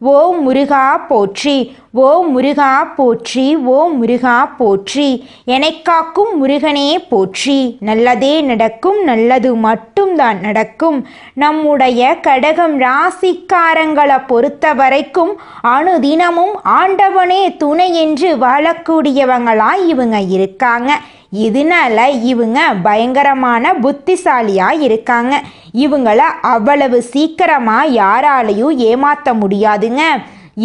ஓ முருகா போற்றி ஓ முருகா போற்றி ஓ முருகா போற்றி. எனைக்காக்கும் முருகனே போற்றி. நல்லதே நடக்கும் நல்லது மட்டும்தான் நடக்கும். நம்முடைய கடகம் ராசிக்காரங்களை பொறுத்த வரைக்கும் அணுதினமும் ஆண்டவனே துணை என்று வாழக்கூடியவங்களாக இவங்க இருக்காங்க. இதனால இவங்க பயங்கரமான புத்திசாலியாக இருக்காங்க. இவங்கள அவ்வளவு சீக்கிரமாக யாராலையும் ஏமாற்ற முடியாதுங்க.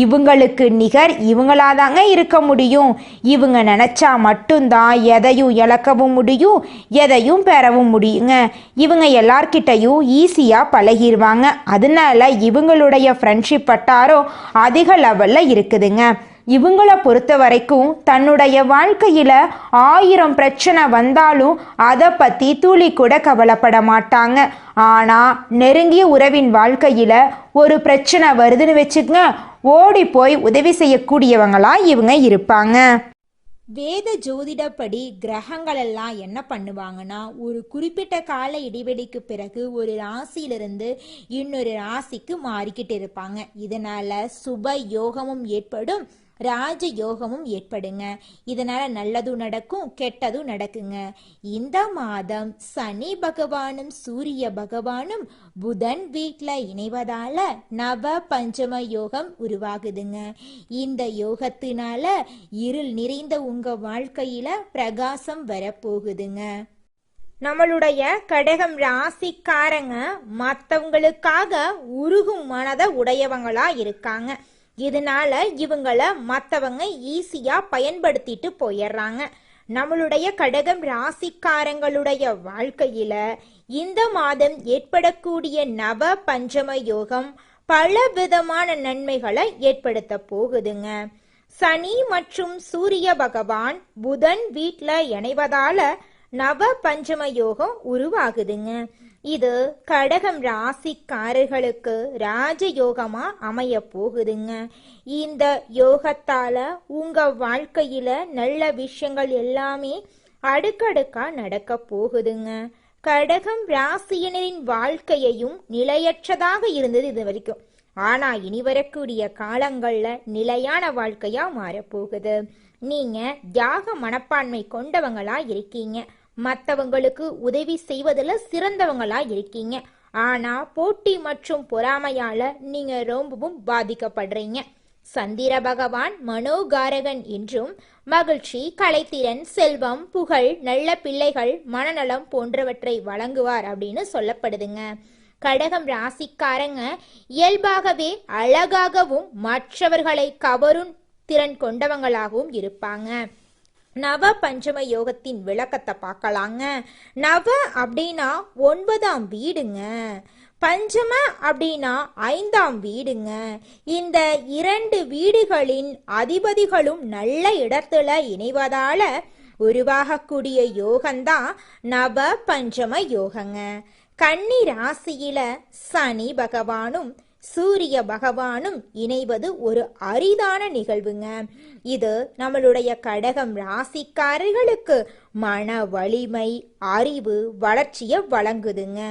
இவங்களுக்கு நிகர் இவங்களாதாங்க இருக்க முடியும். இவங்க நினச்சா மட்டும்தான் எதையும் இழக்கவும் முடியும் எதையும் பெறவும் முடியுங்க. இவங்க எல்லார்கிட்டையும் ஈஸியாக பழகிடுவாங்க அதனால இவங்களுடைய ஃப்ரெண்ட்ஷிப் வட்டாரம் அதிக லெவலில் இருக்குதுங்க. இவங்களை பொறுத்த வரைக்கும் தன்னுடைய வாழ்க்கையில் ஆயிரம் பிரச்சனை வந்தாலும் அதை பற்றி துளி கூட கவலைப்பட மாட்டாங்க. ஆனால் நெருங்கிய உறவின் வாழ்க்கையில் ஒரு பிரச்சனை வருதுன்னு வச்சுக்கங்க ஓடி போய் உதவி செய்யக்கூடியவங்களா இவங்க இருப்பாங்க. வேத ஜோதிடப்படி கிரகங்கள் எல்லாம் என்ன பண்ணுவாங்கன்னா ஒரு குறிப்பிட்ட கால இடைவெளிக்கு பிறகு ஒரு ராசியிலிருந்து இன்னொரு ராசிக்கு மாறிக்கிட்டு இருப்பாங்க. இதனால சுப யோகமும் ஏற்படும். ராஜ யோகமும் ஏற்படுங்க. இதனால நல்லதும் நடக்கும் கெட்டதும் நடக்குங்க. இந்த மாதம் சனி பகவானும் சூரிய பகவானும் புதன் வீட்டில் இணைவதால நவ பஞ்சம யோகம் உருவாகுதுங்க. இந்த யோகத்தினால இருள் நிறைந்த உங்க வாழ்க்கையில பிரகாசம் வரப்போகுதுங்க. நம்மளுடைய கடகம் ராசிக்காரங்க மற்றவங்களுக்காக உருகும் மனதை உடையவங்களா இருக்காங்க. இதனால இவங்கள மற்றவங்க ஈஸியா பயன்படுத்திட்டு போயிடுறாங்க நம்மளுடைய கடகம் ராசிக்காரங்களுடைய வாழ்க்கையில இந்த மாதம் ஏற்படக்கூடிய நவ பஞ்சம யோகம் பல விதமான நன்மைகளை ஏற்படுத்த போகுதுங்க. சனி மற்றும் சூரிய பகவான் புதன் வீட்டில் இணைவதால நவ பஞ்சம யோகம் உருவாகுதுங்க. இது கடகம் ராசிக்காரர்களுக்கு ராஜயோகமா அமைய போகுதுங்க இந்த யோகத்தால உங்க வாழ்க்கையில நல்ல விஷயங்கள் எல்லாமே அடுக்கடுக்கா நடக்க போகுதுங்க. கடகம் ராசியினரின் வாழ்க்கையையும் நிலையற்றதாக இருந்தது இது வரைக்கும். ஆனா இனி வரக்கூடிய காலங்கள்ல நிலையான வாழ்க்கையா மாறப்போகுது. நீங்க தியாக மனப்பான்மை கொண்டவங்களா இருக்கீங்க. மற்றவங்களுக்கு உதவி செய்வதில் சிறந்தவங்களா இருக்கீங்க. ஆனா போட்டி மற்றும் பொறாமையால நீங்க ரொம்பவும் பாதிக்கப்படுறீங்க. சந்திர பகவான் மனோகாரகன் என்றும் மகிழ்ச்சி கலைத்திறன் செல்வம் புகழ் நல்ல பிள்ளைகள் மனநலம் போன்றவற்றை வழங்குவார் அப்படின்னு சொல்லப்படுதுங்க. கடகம் ராசிக்காரங்க இயல்பாகவே அழகாகவும் மற்றவர்களை கவரும் திறன் கொண்டவங்களாகவும் இருப்பாங்க. நவ பஞ்சம யோகத்தின் விளக்கத்தை பார்க்கலாங்க. நவ அப்படின்னா ஒன்பதாம் வீடுங்க. பஞ்சம அப்படின்னா ஐந்தாம் வீடுங்க. இந்த இரண்டு வீடுகளின் அதிபதிகளும் நல்ல இடத்துல இணைவதால உருவாகக்கூடிய யோகம்தான் நவ பஞ்சம யோகங்க. கன்னி ராசியில சனி பகவானும் சூரிய பகவானும் இணைவது ஒரு அரிதான நிகழ்வுங்க. இது நம்மளுடைய கடகம் ராசிக்காரர்களுக்கு மன வலிமை அறிவு வளர்ச்சியை வழங்குதுங்க.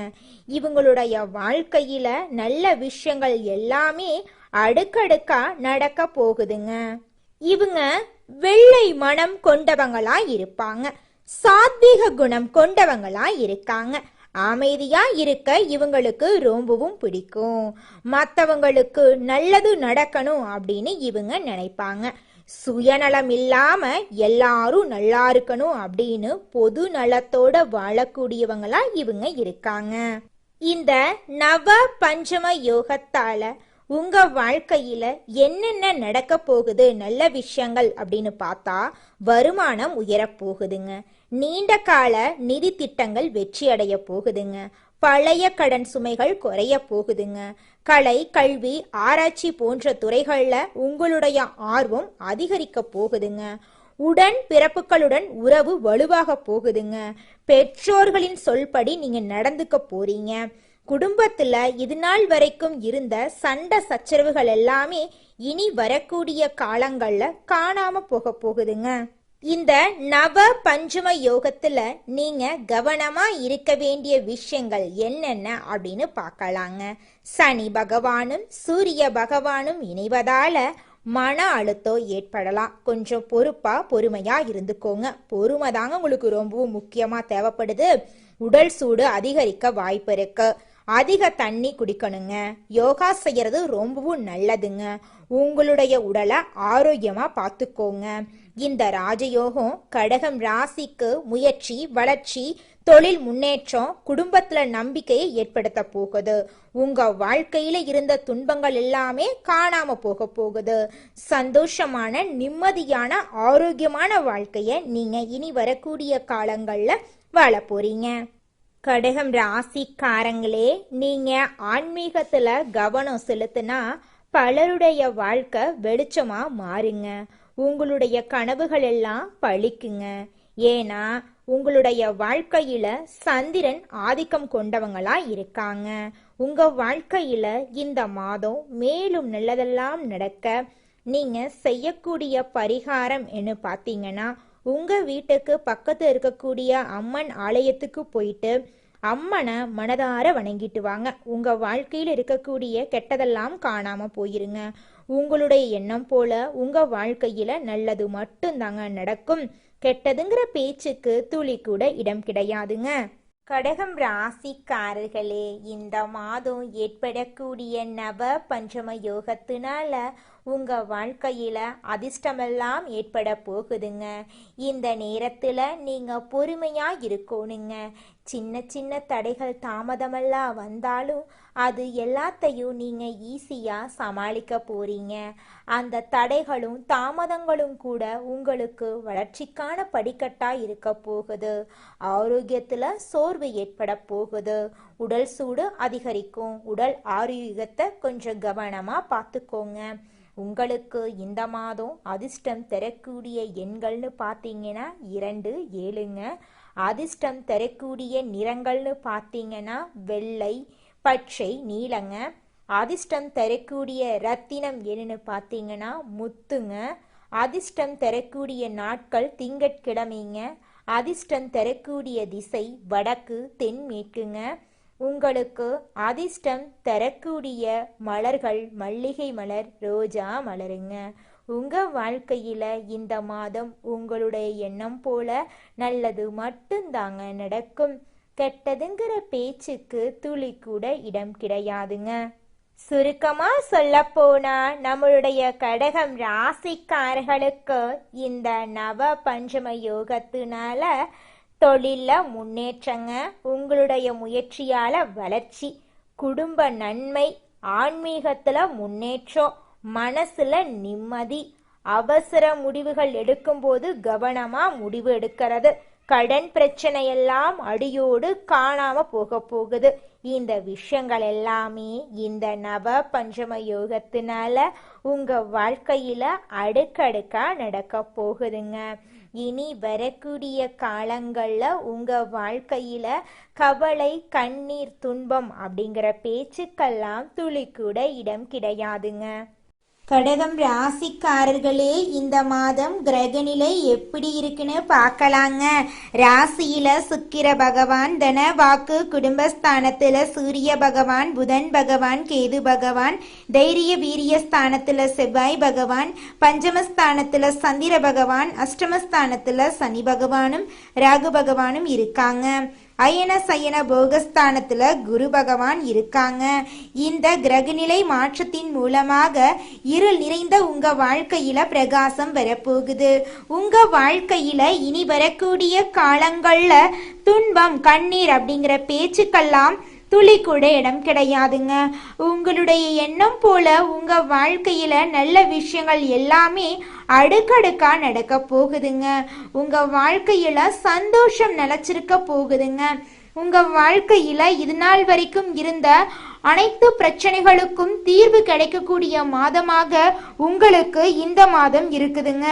இவங்களுடைய வாழ்க்கையில நல்ல விஷயங்கள் எல்லாமே அடுக்கடுக்கா நடக்க போகுதுங்க. இவங்க வெள்ளை மனம் கொண்டவங்களா இருப்பாங்க. சாத்வீக குணம் கொண்டவங்களா இருக்காங்க. அமைதியா இருக்க இவங்களுக்கு ரொம்பவும் பிடிக்கும். மற்றவங்களுக்கு நல்லது நடக்கணும் அப்படின்னு இவங்க நினைப்பாங்க. சுயநலம் இல்லாம எல்லாரும் நல்லா இருக்கணும் அப்படின்னு பொது நலத்தோட வாழக்கூடியவங்களா இவங்க இருக்காங்க. இந்த நவ பஞ்சம யோகத்தால உங்க வாழ்க்கையில என்னென்ன நடக்க போகுது நல்ல விஷயங்கள் அப்படின்னு பார்த்தா வருமானம் உயரப் போகுதுங்க. நீண்ட கால நிதி திட்டங்கள் வெற்றியடைய போகுதுங்க. பழைய கடன் சுமைகள் குறைய போகுதுங்க. கலை கல்வி ஆராய்ச்சி போன்ற துறைகளில் உங்களுடைய ஆர்வம் அதிகரிக்க போகுதுங்க. உடன் பிறப்புகளுடன் உறவு வலுவாக போகுதுங்க. பெற்றோர்களின் சொல்படி நீங்க நடந்துக்க போறீங்க. குடும்பத்துல இது நாள் வரைக்கும் இருந்த சண்டை சச்சரவுகள் எல்லாமே இனி வரக்கூடிய காலங்கள்ல காணாம போக போகுதுங்க. இந்த நவ பஞ்சம யோகத்துல நீங்க கவனமா இருக்க வேண்டிய விஷயங்கள் என்னென்ன அப்படின்னு பார்க்கலாங்க. சனி பகவானும் சூரிய பகவானும் இணைவதால மன அழுத்தம் ஏற்படலாம். கொஞ்சம் பொறுப்பா பொறுமையா இருந்துக்கோங்க. பொறுமை தாங்க உங்களுக்கு ரொம்பவும் முக்கியமா தேவைப்படுது. உடல் சூடு அதிகரிக்க வாய்ப்பு இருக்கு. அதிக தண்ணி குடிக்கணுங்க. யோகா செய்யறது ரொம்பவும் நல்லதுங்க. உங்களுடைய உடலை ஆரோக்கியமா பார்த்துக்கோங்க. இந்த ராஜயோகம் கடகம் ராசிக்கு முயற்சி வளர்ச்சி தொழில் முன்னேற்றம் குடும்பத்துல நம்பிக்கையை ஏற்படுத்த போகுது. உங்க வாழ்க்கையில இருந்த துன்பங்கள் எல்லாமே காணாம போக போகுது. சந்தோஷமான நிம்மதியான ஆரோக்கியமான வாழ்க்கைய நீங்க இனி வரக்கூடிய காலங்கள்ல வாழ போறீங்க. கடகம் ராசிக்காரங்களே நீங்க ஆன்மீகத்துல கவனம் செலுத்தினா பலருடைய வாழ்க்கை வெளிச்சமா மாறுங்க. உங்களுடைய கனவுகள் எல்லாம் பழிக்குங்க. ஏன்னா உங்களுடைய வாழ்க்கையில சந்திரன் ஆதிக்கம் கொண்டவங்களா இருக்காங்க. உங்க வாழ்க்கையில இந்த மாதம் மேலும் நல்லதெல்லாம் நடக்க நீங்க செய்யக்கூடிய பரிகாரம் என்ன பார்த்தீங்கன்னா உங்க வீட்டுக்கு பக்கத்து இருக்கக்கூடிய அம்மன் ஆலயத்துக்கு போயிட்டு அம்மனை மனதார வணங்கிட்டு வாங்க. உங்க வாழ்க்கையில் இருக்கக்கூடிய கெட்டதெல்லாம் காணாம போயிருங்க. உங்களுடைய எண்ணம் போல உங்க வாழ்க்கையில நல்லது மட்டும்தாங்க நடக்கும். கெட்டதுங்கிற பேச்சுக்கு துளி கூட இடம் கிடையாதுங்க. கடகம் ராசிக்காரர்களே இந்த மாதம் ஏற்படக்கூடிய நவ பஞ்சம யோகத்தினால உங்க வாழ்க்கையில அதிர்ஷ்டமெல்லாம் ஏற்பட போகுதுங்க. இந்த நேரத்துல நீங்க பொறுமையா இருக்கணுங்க. சின்ன சின்ன தடைகள் தாமதமெல்லாம் வந்தாலும் அது எல்லாத்தையும் நீங்க ஈஸியா சமாளிக்க போறீங்க. அந்த தடைகளும் தாமதங்களும் கூட உங்களுக்கு வளர்ச்சிக்கான படிக்கட்டா இருக்க போகுது. ஆரோக்கியத்துல சோர்வு ஏற்பட போகுது. உடல் சூடு அதிகரிக்கும். உடல் ஆரோக்கியத்தை கொஞ்சம் கவனமா பார்த்துக்கோங்க. உங்களுக்கு இந்த மாதம் அதிர்ஷ்டம் தரக்கூடிய எண்கள்னு பார்த்தீங்கன்னா இரண்டு ஏழுங்க. அதிர்ஷ்டம் தரக்கூடிய நிறங்கள்னு பார்த்தீங்கன்னா வெள்ளை பச்சை நீலங்க. அதிர்ஷ்டம் தரக்கூடிய ரத்தினம் என்னன்னு பார்த்தீங்கன்னா முத்துங்க. அதிர்ஷ்டம் தரக்கூடிய நாட்கள் திங்கட்கிழமைங்க. அதிர்ஷ்டம் தரக்கூடிய திசை வடக்கு தென்மேற்குங்க. உங்களுக்கு அதிர்ஷ்டம் தரக்கூடிய மலர்கள் மல்லிகை மலர் ரோஜா மலருங்க. உங்க வாழ்க்கையில இந்த மாதம் உங்களுடைய எண்ணம் போல நல்லது மட்டும்தாங்க நடக்கும். கெட்டதுங்கிற பேச்சுக்கு துளி கூட இடம் கிடையாதுங்க. சுருக்கமா சொல்ல போனா நம்மளுடைய கடகம் ராசிக்காரர்களுக்கு இந்த நவ பஞ்சம யோகத்தினால தொழில முன்னேற்றங்க. உங்களுடைய முயற்சியால வளர்ச்சி குடும்ப நன்மை ஆன்மீகத்துல முன்னேற்றம் மனசுல நிம்மதி. அவசர முடிவுகள் எடுக்கும்போது கவனமா முடிவு எடுக்கிறது. கடன் பிரச்சனை எல்லாம் அடியோடு காணாம போக போகுது. இந்த விஷயங்கள் எல்லாமே இந்த நவ பஞ்சம யோகத்தினால உங்க வாழ்க்கையில அடுக்கடுக்கா நடக்க போகுதுங்க. இனி வரக்கூடிய காலங்கள்ல உங்க வாழ்க்கையில கவலை கண்ணீர் துன்பம் அப்படிங்கிற பேச்சுக்கெல்லாம் துளி கூட இடம் கிடையாதுங்க. கடகம் ராசிக்காரர்களே இந்த மாதம் கிரகநிலை எப்படி இருக்குன்னு பார்க்கலாங்க. ராசியில சுக்கிர பகவான் தன வாக்கு குடும்பஸ்தானத்துல சூரிய பகவான் புதன் பகவான் கேது பகவான் தைரிய வீரிய ஸ்தானத்துல செவ்வாய் பகவான் பஞ்சமஸ்தானத்துல சந்திர பகவான் அஷ்டமஸ்தானத்துல சனி பகவானும் ராகு பகவானும் இருக்காங்க. அயன சயன போகஸ்தானத்துல குரு பகவான் இருக்காங்க. இந்த கிரகநிலை மாற்றத்தின் மூலமாக இருள் நிறைந்த உங்க வாழ்க்கையில பிரகாசம் வரப்போகுது. உங்க வாழ்க்கையில இனி வரக்கூடிய காலங்கள்ல துன்பம் கண்ணீர் அப்படிங்கிற பேச்சுக்கெல்லாம் துளி கூட இடம் கிடையாதுங்க. உங்களுடைய எண்ணம் போல உங்க வாழ்க்கையில நல்ல விஷயங்கள் எல்லாமே அடுக்கடுக்கா நடக்க போகுதுங்க. உங்க வாழ்க்கையில சந்தோஷம் நிலச்சிருக்க போகுதுங்க. உங்க வாழ்க்கையில இது நாள் வரைக்கும் இருந்த அனைத்து பிரச்சனைகளுக்கும் தீர்வு கிடைக்கக்கூடிய மாதமாக உங்களுக்கு இந்த மாதம் இருக்குதுங்க.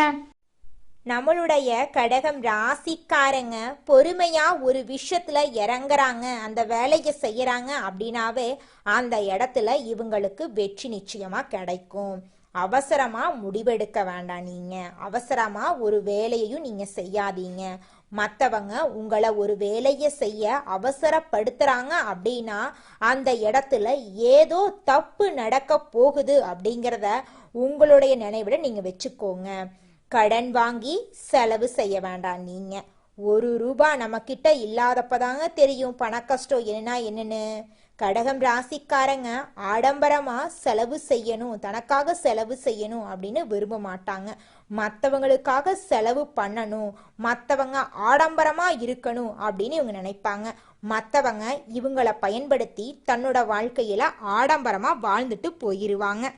நம்மளுடைய கடகம் ராசிக்காரங்க பொறுமையா ஒரு விஷயத்துல இறங்குறாங்க அந்த வேலையை செய்யறாங்க அப்படின்னாவே அந்த இடத்துல இவங்களுக்கு வெற்றி நிச்சயமா கிடைக்கும். அவசரமா முடிவெடுக்க வேண்டாம் நீங்க. அவசரமா ஒரு வேலையையும் நீங்க செய்யாதீங்க. மற்றவங்க உங்களை ஒரு வேலையை செய்ய அவசரப்படுத்துறாங்க அப்படின்னா அந்த இடத்துல ஏதோ தப்பு நடக்க போகுது அப்படிங்கிறத உங்களுடைய நினைவிட நீங்க வச்சுக்கோங்க. கடன் வாங்கி செலவு செய்ய வேண்டாம் நீங்க. ஒரு ரூபா நம்ம கிட்ட இல்லாதப்பதாங்க தெரியும். பண கஷ்டம் என்னன்னா என்னன்னு? கடகம் ராசிக்காரங்க ஆடம்பரமா செலவு செய்யணும். தனக்காக செலவு செய்யணும் அப்படின்னு விரும்ப மாட்டாங்க. மற்றவங்களுக்காக செலவு பண்ணணும். மற்றவங்க ஆடம்பரமா இருக்கணும் அப்படின்னு இவங்க நினைப்பாங்க. மற்றவங்க இவங்களை பயன்படுத்தி தன்னோட வாழ்க்கையில ஆடம்பரமா வாழ்ந்துட்டு போயிருவாங்க.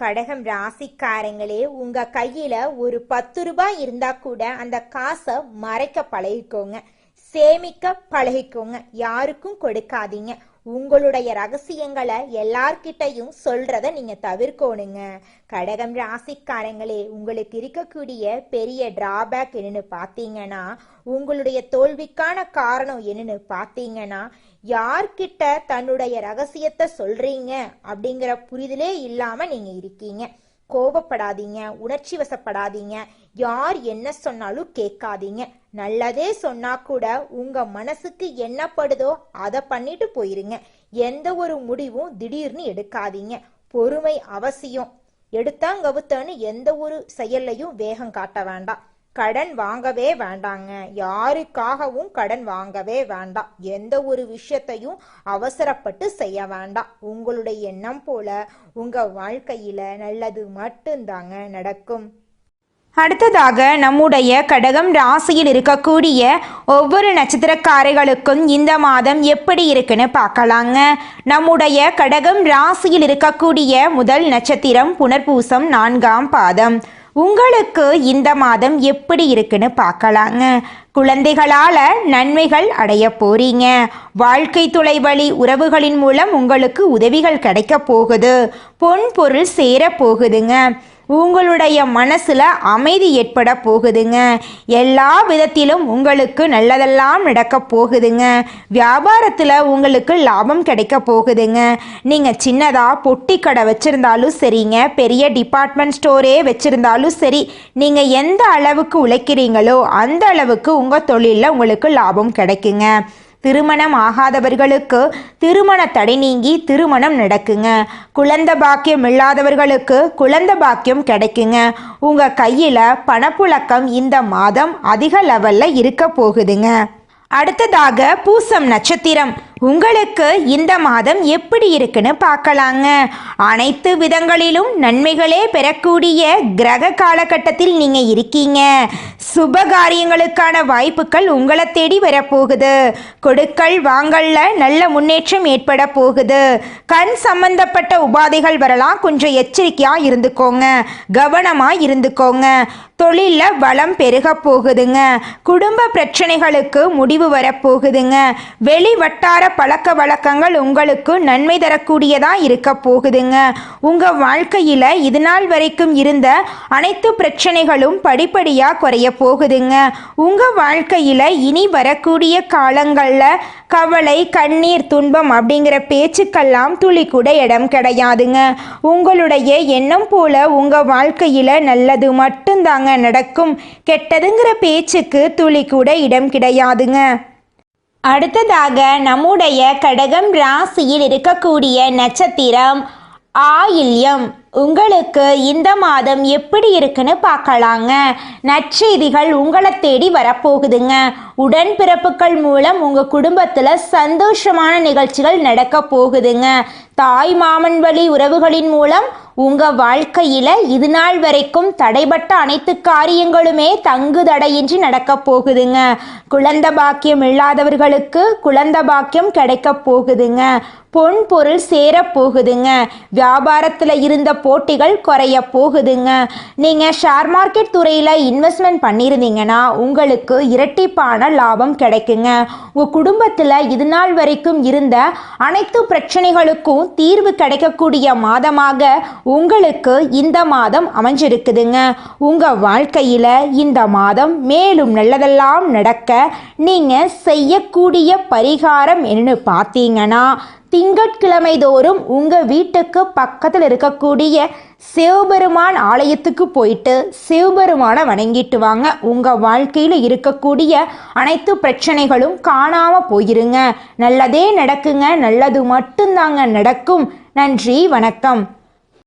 கடகம் ராசிக்காரங்களே உங்க கையில ஒரு பத்து ரூபாய் இருந்தா கூட அந்த காசை மறைக்க பழகிக்கோங்க. சேமிக்க பழகிக்கோங்க. யாருக்கும் கொடுக்காதீங்க. உங்களுடைய ரகசியங்களை எல்லார்கிட்டையும் சொல்றத நீங்க தவிர்க்கணுங்க. கடகம் ராசிக்காரங்களே உங்களுக்கு இருக்கக்கூடிய பெரிய டிராபேக் என்னன்னு பார்த்தீங்கன்னா உங்களுடைய தோல்விக்கான காரணம் என்னன்னு பார்த்தீங்கன்னா யார்கிட்ட தன்னுடைய ரகசியத்தை சொல்றீங்க அப்படிங்கிற புரிதலே இல்லாம நீங்க இருக்கீங்க. கோபப்படாதீங்க உணர்ச்சி வசப்படாதீங்க. யார் என்ன சொன்னாலும் கேட்காதீங்க. நல்லதே சொன்னா கூட உங்க மனசுக்கு என்னப்படுதோ அதை பண்ணிட்டு போயிருங்க. எந்த ஒரு முடிவும் திடீர்னு எடுக்காதீங்க. பொறுமை அவசியம். எடுத்தாங்கவுத்தன்னு எந்த ஒரு செயல்லையும் வேகம் காட்ட வேண்டாம். கடன் வாங்கவே வேண்டாங்க. யாருக்காகவும் கடன் வாங்கவே வேண்டாம். எந்த ஒரு விஷயத்தையும் அவசரப்பட்டு செய்ய வேண்டாம். உங்களுடைய எண்ணம் போல உங்க வாழ்க்கையில நல்லது மட்டும்தாங்க நடக்கும். அடுத்ததாக நம்முடைய கடகம் ராசியில் இருக்கக்கூடிய ஒவ்வொரு நட்சத்திரக்காரர்களுக்கும் இந்த மாதம் எப்படி இருக்குன்னு பார்க்கலாங்க. நம்முடைய கடகம் ராசியில் இருக்கக்கூடிய முதல் நட்சத்திரம் புனர்பூசம் நான்காம் பாதம். உங்களுக்கு இந்த மாதம் எப்படி இருக்குன்னு பார்க்கலாங்க. குழந்தைகளால் நன்மைகள் அடைய போறீங்க. வாழ்க்கை துளை வழி உறவுகளின் மூலம் உங்களுக்கு உதவிகள் கிடைக்க போகுது. பொன் பொருள் சேர போகுதுங்க. உங்களுடைய மனசில் அமைதி ஏற்பட போகுதுங்க. எல்லா விதத்திலும் உங்களுக்கு நல்லதெல்லாம் நடக்க போகுதுங்க. வியாபாரத்தில் உங்களுக்கு லாபம் கிடைக்க போகுதுங்க. நீங்கள் சின்னதாக பொட்டி கடை வச்சுருந்தாலும் சரிங்க. பெரிய டிபார்ட்மெண்ட் ஸ்டோரே வச்சுருந்தாலும் சரி. நீங்கள் எந்த அளவுக்கு உழைக்கிறீங்களோ அந்த அளவுக்கு உங்கள் தொழிலில் உங்களுக்கு லாபம் கிடைக்குங்க. திருமணம் ஆகாதவர்களுக்கு திருமண தடை நீங்கி திருமணம் நடக்குங்க. குழந்த பாக்கியம் இல்லாதவர்களுக்கு குழந்த பாக்கியம் கிடைக்குங்க. உங்கள் கையில் பணப்புழக்கம் இந்த மாதம் அதிக லெவலில் இருக்க போகுதுங்க. அடுத்ததாக பூசம் நட்சத்திரம். உங்களுக்கு இந்த மாதம் எப்படி இருக்குன்னு பார்க்கலாங்க. அனைத்து விதங்களிலும் நன்மைகளே பெறக்கூடிய கிரக காலகட்டத்தில் நீங்க இருக்கீங்க. சுப காரியங்களுக்கான வாய்ப்புகள் உங்களை தேடி வரப்போகுது. கொடுக்கல் வாங்கல்ல நல்ல முன்னேற்றம் ஏற்பட போகுது. கண் சம்பந்தப்பட்ட உபாதைகள் வரலாம். கொஞ்சம் எச்சரிக்கையா இருந்துக்கோங்க. கவனமா இருந்துக்கோங்க. தொழிலில் வளம் பெருக போகுதுங்க. குடும்ப பிரச்சனைகளுக்கு முடிவு வரப்போகுதுங்க வெளி வட்டார பழக்க வழக்கங்கள் உங்களுக்கு நன்மை தரக்கூடியதாக இருக்க போகுதுங்க. உங்கள் வாழ்க்கையில் இது நாள் வரைக்கும் இருந்த அனைத்து பிரச்சனைகளும் படிப்படியாக குறைய போகுதுங்க. உங்கள் வாழ்க்கையில் இனி வரக்கூடிய காலங்களில் கவலை கண்ணீர் துன்பம் அப்படிங்கிற பேச்சுக்கெல்லாம் துளி கூட இடம் கிடையாதுங்க. உங்களுடைய எண்ணம் போல உங்கள் வாழ்க்கையில் நல்லது மட்டும்தாங்க நடக்கும். கெட்டதுங்கிற பேச்சுக்கு துளி கூட இடம் கிடையாதுங்க. அடுத்ததாக நம்முடைய கடகம் ராசியில் இருக்கக்கூடிய நட்சத்திரம் ஆயில்யம். உங்களுக்கு இந்த மாதம் எப்படி இருக்குன்னு பார்க்கலாங்க. நற்செய்திகள் உங்களை தேடி வரப்போகுதுங்க. உடன்பிறப்புகள் மூலம் உங்கள் குடும்பத்தில் சந்தோஷமான நிகழ்ச்சிகள் நடக்க போகுதுங்க. தாய் மாமன் வழி உறவுகளின் மூலம் உங்கள் வாழ்க்கையில் இது நாள் வரைக்கும் தடைபட்ட அனைத்து காரியங்களுமே தங்கு தடையின்றி நடக்க போகுதுங்க. குழந்த பாக்கியம் இல்லாதவர்களுக்கு குழந்த பாக்கியம் கிடைக்க போகுதுங்க. பொன் பொருள் சேர போகுதுங்க. வியாபாரத்தில் இருந்த போட்டிகள் குறைய போகுதுங்க. நீங்கள் ஷேர் மார்க்கெட் துறையில் இன்வெஸ்ட்மெண்ட் பண்ணியிருந்தீங்கன்னா உங்களுக்கு இரட்டிப்பான லாபம் கிடைக்குங்க. உங்கள் குடும்பத்தில் இது நாள் வரைக்கும் இருந்த அனைத்து பிரச்சனைகளுக்கும் தீர்வு கிடைக்கக்கூடிய மாதமாக உங்களுக்கு இந்த மாதம் அமைஞ்சிருக்குதுங்க. உங்கள் வாழ்க்கையில் இந்த மாதம் மேலும் நல்லதெல்லாம் நடக்க நீங்கள் செய்யக்கூடிய பரிகாரம் என்னன்னு பார்த்தீங்கன்னா திங்கட்கிழமை தோறும் உங்கள் வீட்டுக்கு பக்கத்தில் இருக்கக்கூடிய சிவபெருமான் ஆலயத்துக்கு போயிட்டு சிவபெருமானை வணங்கிட்டு வாங்க. உங்கள் வாழ்க்கையில் இருக்கக்கூடிய அனைத்து பிரச்சனைகளும் காணாமல் போயிருங்க. நல்லதே நடக்குங்க. நல்லது மட்டும்தாங்க நடக்கும். நன்றி வணக்கம்.